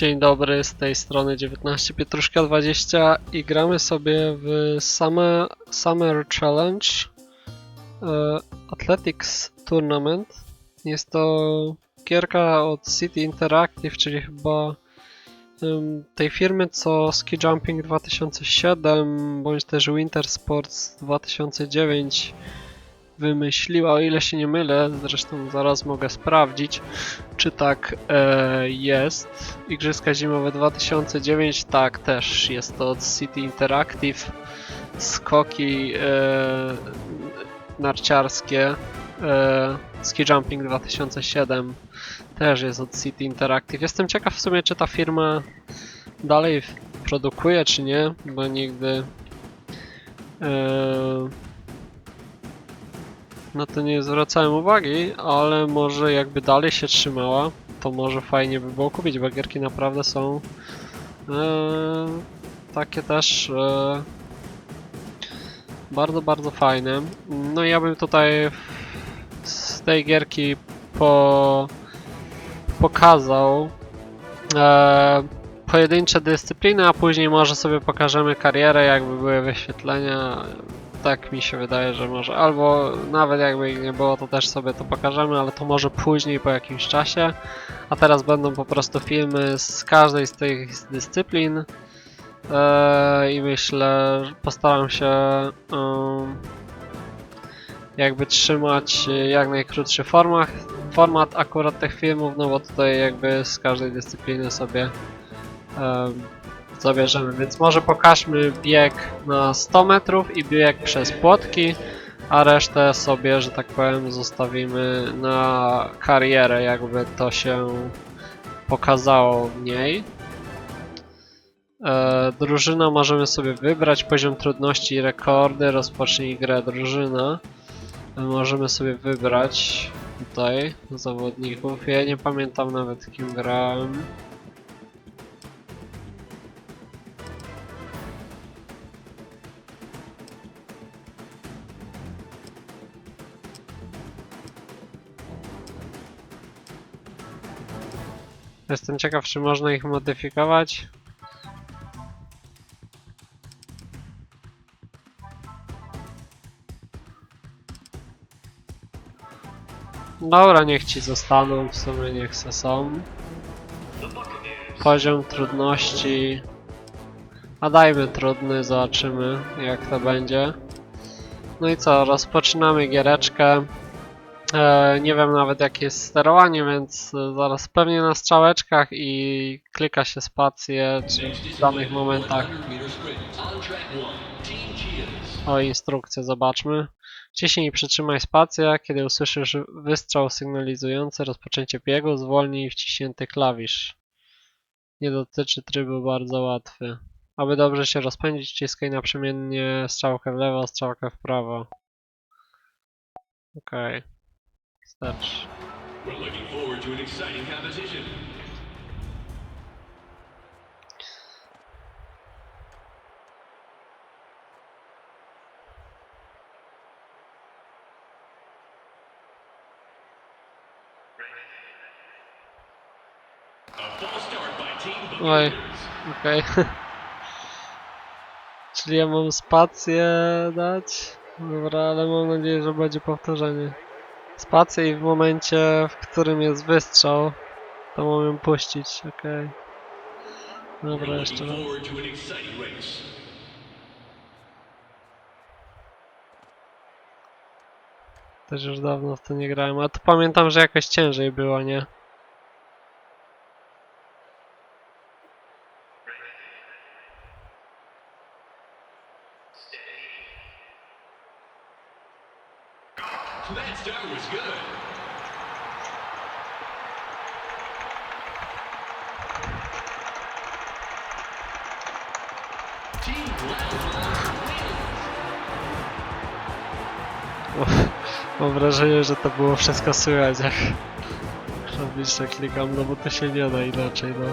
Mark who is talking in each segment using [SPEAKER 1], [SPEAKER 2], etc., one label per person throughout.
[SPEAKER 1] Dzień dobry, z tej strony 19 Pietruszka 20 i gramy sobie w Summer, Summer Challenge e, Athletics Tournament. Jest to gierka od City Interactive, czyli chyba tej firmy co Ski Jumping 2007 bądź też Winter Sports 2009 wymyśliła, o ile się nie mylę, zresztą zaraz mogę sprawdzić, czy tak e, jest. Igrzyska Zimowe 2009, tak, też jest to od City Interactive. Skoki e, narciarskie, e, Ski Jumping 2007 też jest od City Interactive. Jestem ciekaw w sumie, czy ta firma dalej produkuje, czy nie, bo nigdy e, na to nie zwracałem uwagi, ale może jakby dalej się trzymała, to może fajnie by było kupić, bo gierki naprawdę są e, takie też e, bardzo, bardzo fajne. No ja bym tutaj z tej gierki po, pokazał e, pojedyncze dyscypliny, a później może sobie pokażemy karierę, jakby były wyświetlenia. Tak mi się wydaje, że może. Albo nawet jakby ich nie było, to też sobie to pokażemy, ale to może później po jakimś czasie. A teraz będą po prostu filmy z każdej z tych dyscyplin. Eee, I myślę, że postaram się jakby trzymać jak najkrótszy format, format akurat tych filmów, no bo tutaj jakby z każdej dyscypliny sobie em, zabierzemy. Więc może pokażmy bieg na 100 metrów i bieg przez płotki, a resztę sobie, że tak powiem, zostawimy na karierę, jakby to się pokazało w niej. E, drużyna możemy sobie wybrać poziom trudności i rekordy. Rozpocznij grę drużyna. E, możemy sobie wybrać tutaj zawodników. Ja nie pamiętam nawet kim grałem. Jestem ciekaw, czy można ich modyfikować. Dobra, niech ci zostaną, w sumie niech se są. Poziom trudności... A dajmy trudny, zobaczymy jak to będzie. No i co, rozpoczynamy giereczkę. E, nie wiem nawet jakie jest sterowanie, więc e, zaraz pewnie na strzałeczkach i klika się spację, czy w danych momentach o instrukcję zobaczmy. Ciśnij i przytrzymaj spację, kiedy usłyszysz wystrzał sygnalizujący rozpoczęcie biegu, zwolnij wciśnięty klawisz. Nie dotyczy trybu bardzo łatwy. Aby dobrze się rozpędzić, wciskaj naprzemiennie strzałkę w lewo, strzałkę w prawo. Okej. Wstecz.
[SPEAKER 2] Team
[SPEAKER 1] Oj, okej. Czyli ja mam spację dać? Dobra, ale mam nadzieję, że będzie powtórzenie. Spację i w momencie, w którym jest wystrzał, to ją puścić, okej. Dobra, jeszcze raz. Też już dawno w to nie grałem, a to pamiętam, że jakoś ciężej było, nie?
[SPEAKER 2] That start was good.
[SPEAKER 1] Mam wrażenie, że to było wszystko słychać, jak klawisze klikam, no bo to się nie da inaczej, no.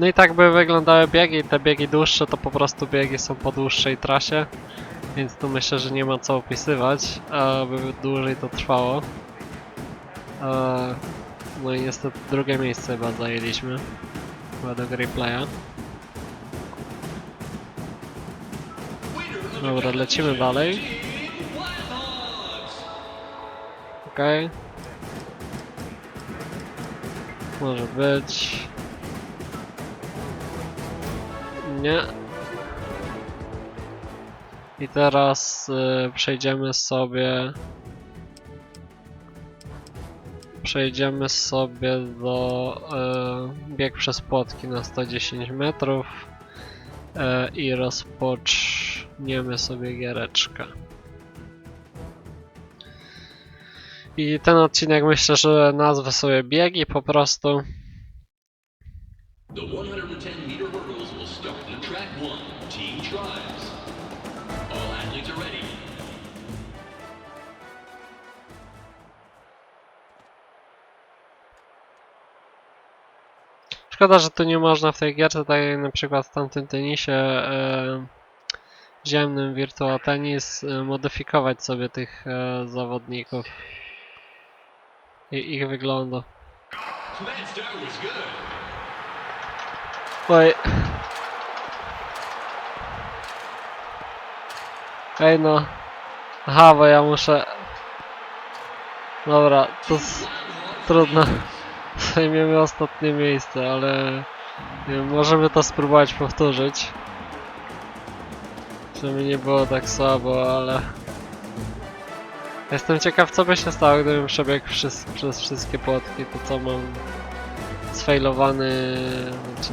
[SPEAKER 1] No i tak by wyglądały biegi, te biegi dłuższe to po prostu biegi są po dłuższej trasie. Więc tu myślę, że nie ma co opisywać, aby dłużej to trwało. E, No i niestety drugie miejsce chyba zajęliśmy. Według replaya. Dobra, lecimy dalej. Okej. Może być. I teraz y, przejdziemy sobie. Przejdziemy sobie do y, bieg przez płotki na 110 metrów y, i rozpoczniemy sobie giereczkę. I ten odcinek myślę, że nazwę sobie biegi po prostu. Szkoda, że tu nie można w tej gierce, tak jak na przykład w tamtym tenisie e, ziemnym Virtua Tennis, e, modyfikować sobie tych e, zawodników i ich wyglądu. Oj. Ej no. Aha, bo ja muszę... Dobra, to s- trudno. Zajmiemy ostatnie miejsce, ale... Wiem, możemy to spróbować powtórzyć. Żeby nie było tak słabo, ale... Jestem ciekaw co by się stało, gdybym przebiegł przez, przez wszystkie płotki, to co mam... Sfailowany... Znaczy,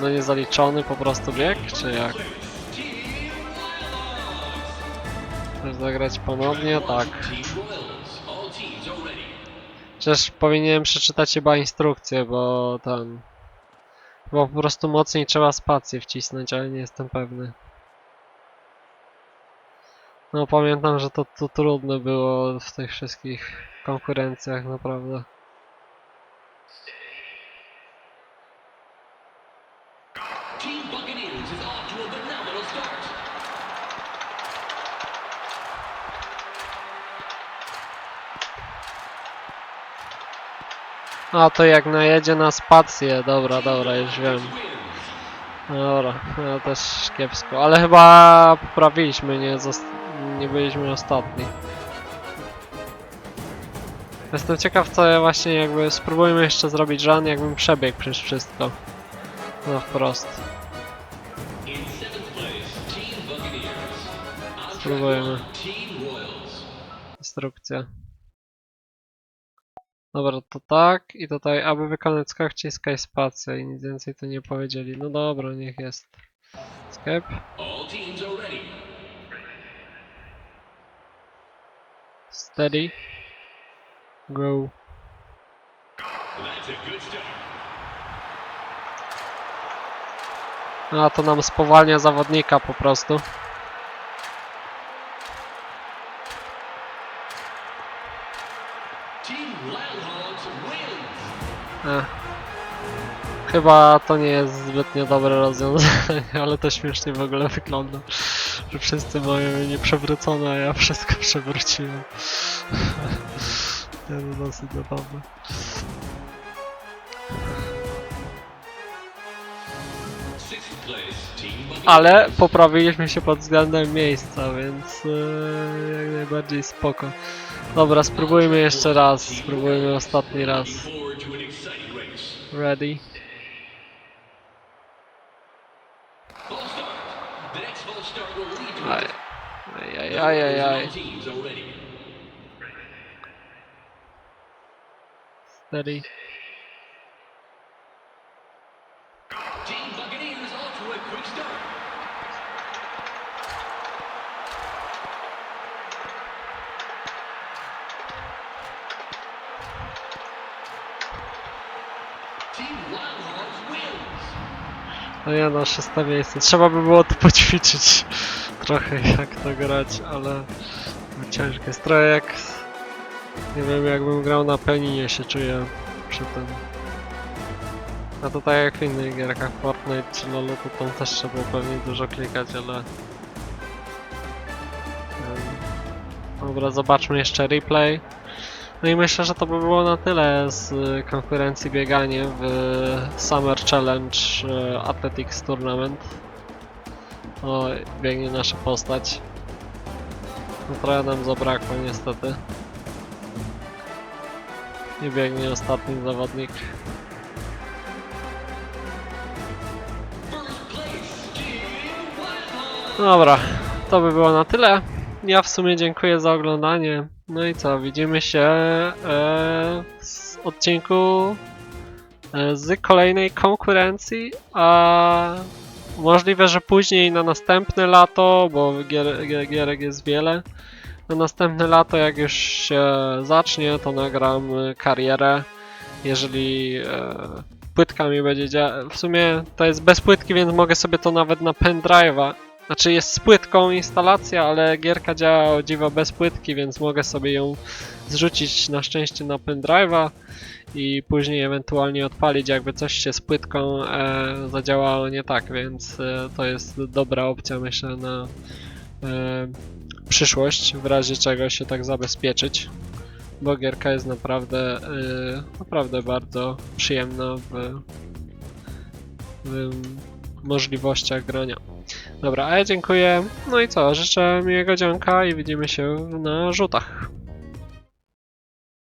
[SPEAKER 1] no niezaliczony po prostu bieg, czy jak? Chcesz zagrać ponownie? Tak. Przecież powinienem przeczytać chyba instrukcję, bo tam... Bo po prostu mocniej trzeba spację wcisnąć, ale nie jestem pewny. No pamiętam, że to, to trudne było w tych wszystkich konkurencjach, naprawdę.
[SPEAKER 2] Team Buccaneers is off to a phenomenal start.
[SPEAKER 1] A to jak najedzie na spację, dobra, dobra, już wiem. Dobra, no też kiepsko, ale chyba poprawiliśmy, nie, nie byliśmy ostatni. Jestem ciekaw co ja właśnie jakby spróbujmy jeszcze zrobić run, jakbym przebiegł przez wszystko. No wprost.
[SPEAKER 2] In seventh
[SPEAKER 1] Dobra, to tak i tutaj aby wykonać skok wciskaj spację i nic więcej tu nie powiedzieli. No dobra, niech jest. Skip. Steady. Go.
[SPEAKER 2] A
[SPEAKER 1] to nam spowalnia zawodnika po prostu. Chyba to nie jest zbytnio dobre rozwiązanie, ale to śmiesznie w ogóle wygląda. Że wszyscy mają nieprzewrócone, a ja wszystko przewróciłem. To jest dosyć zabawne. Ale poprawiliśmy się pod względem miejsca, więc e, jak najbardziej spoko. Dobra, spróbujmy jeszcze raz. Spróbujmy ostatni raz. Ready? Aj. Aj, aj, aj, aj. Steady. No ja na szóste miejsce. Trzeba by było to poćwiczyć trochę jak to grać, ale ciężko jest. Trochę jak... Nie wiem, jakbym grał na pianinie się czuję przy tym. A to tak jak w innych gierkach Fortnite czy LoL, to tam też trzeba pewnie dużo klikać, ale... Dobra, zobaczmy jeszcze replay. No i myślę, że to by było na tyle z y, konkurencji bieganie w Summer Challenge y, Athletics Tournament. O, biegnie nasza postać. No trochę nam zabrakło niestety. I biegnie ostatni zawodnik. Dobra, to by było na tyle. Ja w sumie dziękuję za oglądanie. No i co, widzimy się e, w odcinku e, z kolejnej konkurencji, a możliwe, że później na następne lato, bo gier, gier, gierek jest wiele. Na następne lato, jak już się zacznie, to nagram karierę. Jeżeli e, płytka mi będzie działać. W sumie to jest bez płytki, więc mogę sobie to nawet na pendrive'a. Znaczy jest z płytką instalacja, ale gierka działa o dziwo bez płytki, więc mogę sobie ją zrzucić na szczęście na pendrive'a i później ewentualnie odpalić, jakby coś się z płytką e, zadziałało nie tak, więc e, to jest dobra opcja myślę na e, przyszłość, w razie czego się tak zabezpieczyć. Bo gierka jest naprawdę, e, naprawdę bardzo przyjemna w, w możliwościach grania. Dobra, a ja dziękuję. No i co, życzę miłego dzionka i widzimy się na rzutach.